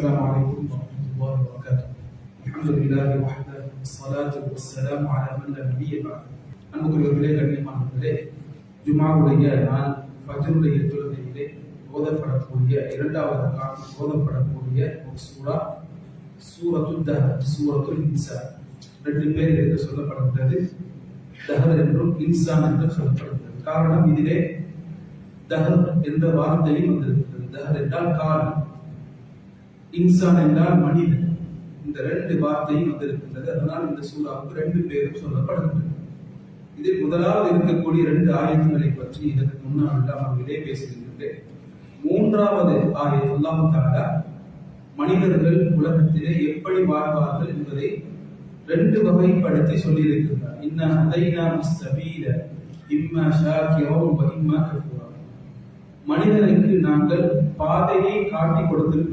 السلام عليكم ورحمة الله وبركاته الحمد لله وحده والصلاة والسلام على من لا نبي بعد அன்புக்குரியவர்களே கண்ணியமானவர்களே ஜுமாவுடைய நாள் ஃபஜ்ருடைய தொழுகையிலே ஓதப்படக்கூடிய இரண்டாவது காலம் ஓதப்படக்கூடிய ஒரு சூரா சூரத்துல் தஹர் சூரத்துல் இன்சான் ரெண்டு பேர் என்று சொல்லப்படுகிறது தஹர் என்றும் இன்சான் என்றும் சொல்லப்படுகிறது காரணம் இதிலே தஹர் என்ற வார்த்தையும் வந்திருக்கிறது தஹர் என்றால் காலம் இன்சான் என்றால் மனிதன். இந்த ரெண்டு வார்த்தையும் வந்திருக்கின்றது. அதனால் இந்த சூறாவுக்கு ரெண்டு பேரும் சொல்லப்படுகின்றன. இதில் முதலாவது இருக்கக்கூடிய ரெண்டு ஆயத்துகளை பற்றி இதற்கு முன்னால் நாம் விடை பேசுகின்றேன் மூன்றாவது ஆயத் அல்லாஹு தாலா மனிதர்கள் உலகத்திலே எப்படி வாழ்வார்கள் என்பதை ரெண்டு வகைப்படுத்தி சொல்லியிருக்கின்றார். இன்ன ஹதைனா முஸ்தபீல இம்மா ஷாக்கியவும் இம்மா கஃபூரா. மனிதனுக்கு நாங்கள் பாதையை காட்டி கொடுத்திருக்கின்றோம்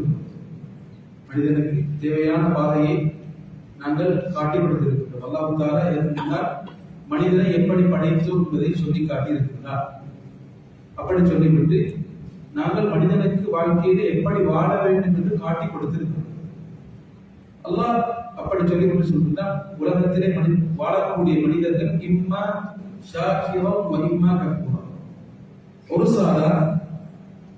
மனிதனுக்கு தேவையான பாதையை நாங்கள் காட்டி கொடுத்திருக்கின்றோம் அல்லாஹு இருக்கின்றார் மனிதனை எப்படி படைத்தோம் என்பதை சொல்லி காட்டியிருக்கின்றார். அப்படி சொல்லிவிட்டு நாங்கள் மனிதனுக்கு வாழ்க்கையில எப்படி வாழ வேண்டும் என்று காட்டி கொடுத்திருக்கிறோம் அல்லாஹ் அப்படி சொல்லிவிட்டு சொல்கின்றார் உலகத்திலே மனி வாழக்கூடிய மனிதர்கள் இம்மா ஷாக்கியம் மகிமா கற்பூரா ஒரு சாரா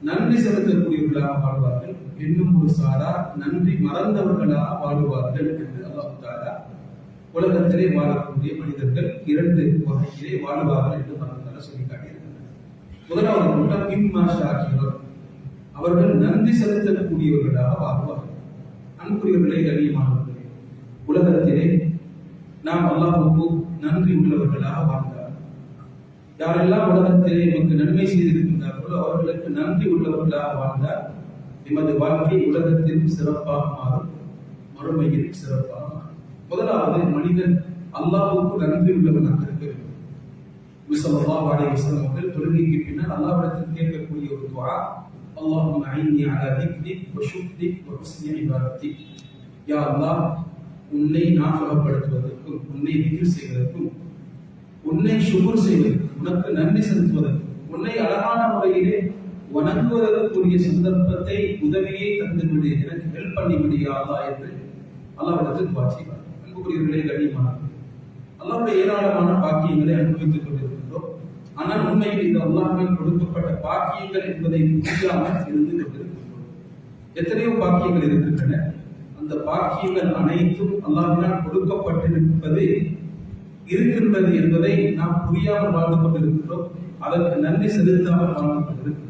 நன்றி செலுத்தக்கூடியவர்களாக வாழ்வார்கள். இன்னும் ஒரு சாரா நன்றி மறந்தவர்களாக வாழ்வார்கள் என்று அல்லாஹ் தாலா உலகத்திலே வாழக்கூடிய மனிதர்கள் இரண்டு வகையிலே வாழ்வார்கள் என்று மறந்தால சொல்லி காட்டியிருக்கிறார். முதலாவது கூட்டம் இம்மா ஷாக்கிரம் அவர்கள் நன்றி செலுத்தக்கூடியவர்களாக வாழ்வார்கள். அன்புரியவர்களே கண்ணியமானவர்களே உலகத்திலே நாம் அல்லாஹுக்கு நன்றி உள்ளவர்களாக வாழ்வார்கள் யாரெல்லாம் உலகத்திலே நமக்கு நன்மை செய்திருக்கின்றார்களோ அவர்களுக்கு நன்றி உள்ளவர்களாக வாழ்ந்தார் எமது வாழ்க்கை உலகத்தில் சிறப்பாக மாறும் மறுமையில் சிறப்பாக மாறும். முதலாவது மனிதன் அல்லாவுக்கு நன்றி உள்ளவனாக இருக்க வேண்டும். விசல்லல்லாஹு வாடகை வஸல்லம் அவர்கள் தொழுகைக்கு பின்னால் அல்லாவிடத்தில் கேட்கக்கூடிய ஒரு துவா அல்லாஹும் ஐன்னி அலா திக்ரிக் வ ஷுக்ரிக் வ யா அல்லாஹ் உன்னை ஞாபகப்படுத்துவதற்கும் உன்னை திக்ர் செய்வதற்கும் உன்னை சுகர் செய்வதற்கு உனக்கு நன்றி செலுத்துவதற்கு உன்னை அழகான முறையிலே வணங்குவதற்குரிய சந்தர்ப்பத்தை உதவியை தந்துவிடு. எனக்கு ஹெல்ப் பண்ணி முடியாதா என்று அல்லாவிடத்தில் வாசிப்பார் அன்புக்குரியவர்களே கண்ணியமானார் அல்லாவுடைய ஏராளமான பாக்கியங்களை அனுபவித்துக் கொண்டிருக்கின்றோம். ஆனால் உண்மையில் இந்த அல்லாஹ்வால் கொடுக்கப்பட்ட பாக்கியங்கள் என்பதை புரியாமல் இருந்து கொண்டிருக்கின்றோம். எத்தனையோ பாக்கியங்கள் இருக்கின்றன. அந்த பாக்கியங்கள் அனைத்தும் அல்லாவினால் கொடுக்கப்பட்டிருப்பது இருக்கின்றது என்பதை நாம் புரியாமல் வாழ்ந்து கொண்டிருக்கின்றோம். அதற்கு நன்றி செலுத்தாமல் வாழ்ந்து கொண்டிருக்கிறோம்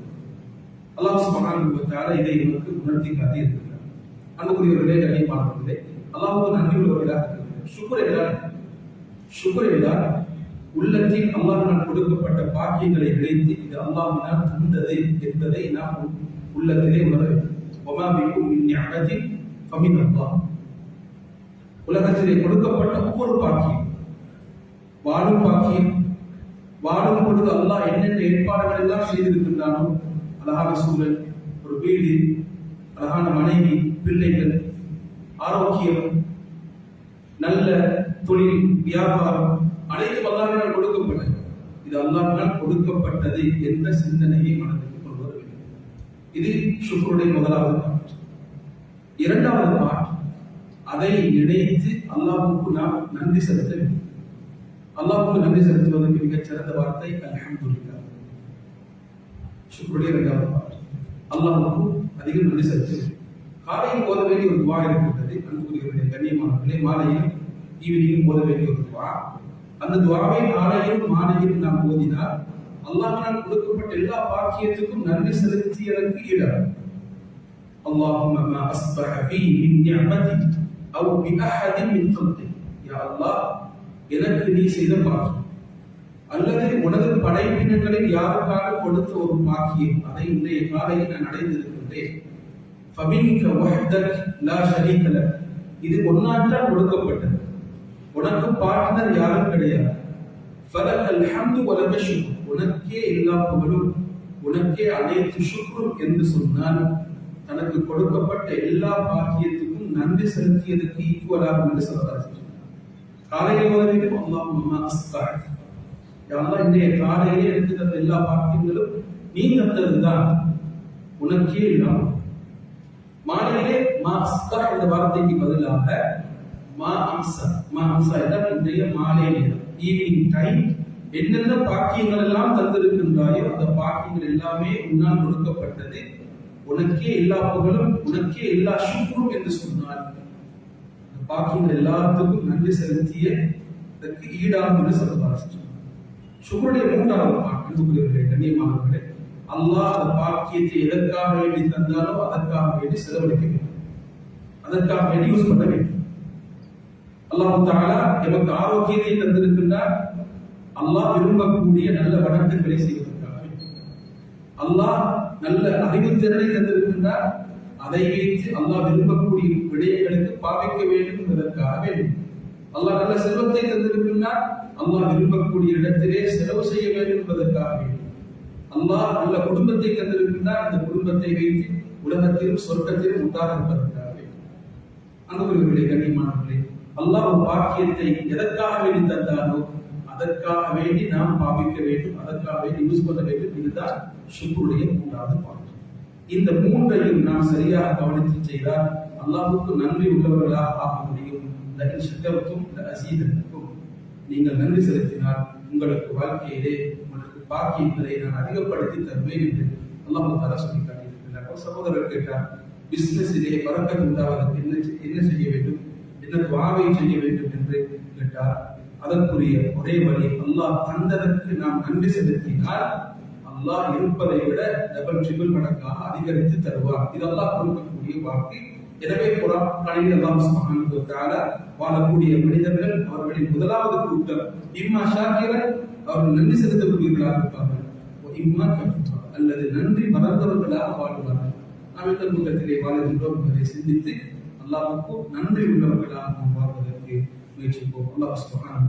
அல்லாஹ் சுப்ஹானஹு இதை இவருக்கு உணர்த்தி காட்டி இருக்கிறார் அன்புக்குரியவர்களே கண்ணியமானவர்களே அல்லாஹுக்கு நன்றி உள்ளவர்களாக சுக்குர் சுக்ர் என்றால் சுக்ர் என்றால் உள்ளத்தில் அல்லாஹினால் கொடுக்கப்பட்ட பாக்கியங்களை இணைத்து இது அல்லாஹினால் தந்தது என்பதை நாம் உள்ளத்திலே உணர வேண்டும். உலகத்திலே கொடுக்கப்பட்ட ஒவ்வொரு பாக்கியம் வாழும் பாக்கியம் வாழும் பொழுது அல்லாஹ் என்னென்ன ஏற்பாடுகள் எல்லாம் செய்திருக்கின்றானோ அழகான சூழல் ஒரு வீடு அழகான மனைவி பிள்ளைகள் ஆரோக்கியம் நல்ல தொழில் வியாபாரம் அனைத்து அல்லாஹினால் கொடுக்கப்பட்டது. இது அல்லாஹினால் கொடுக்கப்பட்டது என்ற சிந்தனையை மனதிற்கு கொண்டு வர வேண்டும். இது சுகருடைய முதலாவது பாட்டு. இரண்டாவது பாட்டு அதை நினைத்து அல்லாஹுக்கு நாம் நன்றி செலுத்த வேண்டும். அல்லாஹுக்கு நன்றி செலுத்துவதற்கு மிகச் சிறந்த வார்த்தை அல்ஹம்துலில்லாஹ் சுக்ருடைய இரண்டாவது பாட்டு அல்லாஹுக்கு அதிகம் நன்றி செலுத்த வேண்டும் காலையில் ஓத வேண்டிய ஒரு துவா இருக்கின்றது அன்புக்குரியவருடைய கண்ணியமானவர்களே மாலையில் ஈவினிங் ஓத வேண்டிய ஒரு துவா அந்த துவாவை காலையிலும் மாலையிலும் நாம் ஓதினால் அல்லாஹினால் கொடுக்கப்பட்ட எல்லா பாக்கியத்துக்கும் நன்றி செலுத்தியதற்கு ஈடாகும் اللهم ما أصبح فيه من نعمة أو بأحد من خلقك يا الله எனக்கு நீ செய்த பாக்கியம் அல்லது உனது படைப்பினங்களில் யாருக்காக கொடுத்த ஒரு பாக்கியம்? அதை இன்றைய காலையில் நான் அடைந்திருக்கின்றேன். இது ஒன்னாற்றால் கொடுக்கப்பட்டது. உனக்கு பார்ட்னர் யாரும் கிடையாது. உனக்கே எல்லா புகழும் உனக்கே அனைத்து சுக்ரும் என்று சொன்னால் தனக்கு கொடுக்கப்பட்ட எல்லா பாக்கியத்துக்கும் நன்றி செலுத்தியதுக்கு ஈக்குவலாகும் என்று சொல்றாரு காலையில் ஓத அம்மா அல்லாஹும்ம அஸ்தாக் யா இன்றைய காலையிலே எனக்கு தந்த எல்லா பாக்கியங்களும் நீ தந்ததுதான். உனக்கே இடம். மாலையிலே மா என்ற வார்த்தைக்கு பதிலாக மா அம்சா. மா அம்சா என்றால் இன்றைய மாலை நேரம்? ஈவினிங் டைம் என்னென்ன பாக்கியங்கள் எல்லாம் தந்திருக்கின்றாயோ அந்த பாக்கியங்கள் எல்லாமே உன்னால் கொடுக்கப்பட்டது. உனக்கே எல்லா புகழும் உனக்கே எல்லா சுக்ரும் என்று சொன்னார் பாக்கியங்கள் எல்லாத்துக்கும் நன்றி செலுத்திய இதற்கு ஈடாகும் என்று சொல்லுவார் சுகருடைய மூன்றாவது அன்புக்குரியவர்களே கண்ணியமானவர்களே அல்லாஹ் அந்த பாக்கியத்தை எதற்காக வேண்டி தந்தாலோ அதற்காக வேண்டி செலவழிக்க வேண்டும். அதற்காக வேண்டி யூஸ் பண்ண வேண்டும். அல்லாஹ் தாலா எமக்கு ஆரோக்கியத்தை தந்திருக்கின்றார். அல்லாஹ் விரும்பக்கூடிய நல்ல வணக்கங்களை செய்வதற்காக அல்லாஹ் நல்ல அறிவுத்திறனை தந்திருக்கின்றார். அதை வைத்து அல்லாஹ் விரும்பக்கூடிய விடயங்களுக்கு பாவிக்க வேண்டும் என்பதற்காக வேண்டும். அல்லாஹ் நல்ல செல்வத்தை தந்திருக்கின்றார் அல்லாஹ் விரும்பக்கூடிய இடத்திலே செலவு செய்ய வேண்டும் என்பதற்காக வேண்டும். அல்லாஹ் நல்ல குடும்பத்தை தந்திருக்கின்றார் அந்த குடும்பத்தை வைத்து உலகத்திலும் சொர்க்கத்திலும் உண்டாக இருப்பதற்காக வேண்டும். அன்புக்குரியவர்களே கண்ணியமானவர்களே அல்லாஹ் பாக்கியத்தை எதற்காக வேண்டி தந்தாரோ அதற்காக வேண்டி நாம் பாவிக்க வேண்டும். அதற்காக வேண்டி யூஸ் பண்ண வேண்டும். இதுதான் சுக்குடைய மூன்றாவது பாக்கியம் இந்த மூன்றையும் நாம் சரியாக கவனித்து செய்தால் அல்லாஹுக்கு நன்றி உள்ளவர்களாக ஆக முடியும். இந்த சக்கரத்தும் இந்த அசீதனுக்கும் நீங்கள் நன்றி செலுத்தினால் உங்களுக்கு வாழ்க்கையிலே உங்களுக்கு பாக்கியங்களை நான் அதிகப்படுத்தி தருவேன் என்று அல்லாஹு தலா சொல்லி காட்டியிருக்கிறார். சகோதரர் கேட்டார் பிசினஸிலே பறக்க உண்டாவதற்கு என்ன செய்- என்ன செய்ய வேண்டும்? என்ன துவாவை செய்ய வேண்டும்? என்று கேட்டார். அதற்குரிய ஒரே வழி அல்லாஹ் தந்ததற்கு நாம் நன்றி செலுத்தினால் அல்லாஹ் இருப்பதை விட டபுள் ட்ரிபிள் மடங்காக அதிகரித்து தருவார். இது அல்லாஹ் கொடுக்கக்கூடிய வாக்கு. எனவே குரான் பணியில் அல்லாஹ் சுப்ஹானஹு வாழக்கூடிய மனிதர்கள் அவர்களின் முதலாவது கூட்டம். இம்மா ஷாக்கிரன் அவர்கள் நன்றி செலுத்தக்கூடியவர்களாக இருப்பார்கள். இம்மா அல்லது நன்றி மறந்தவர்களாக வாழ்வார்கள். நாம் இந்த முகத்திலே வாழ்கின்றோம் என்பதை சிந்தித்து அல்லாஹுக்கு நன்றி உள்ளவர்களாக நாம் வாழ்வதற்கு முயற்சிப்போம். அல்லாஹ் சுப்ஹானஹு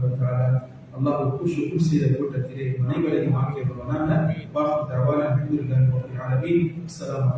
வ தஆலா செய்த கூட்டத்திலே அனைவரையும் ஆக்கியவர்களாக வாக்கு தரவான அல்ஹம்துலில்லாஹி ரப்பில் ஆலமீன். அஸ்ஸலாமு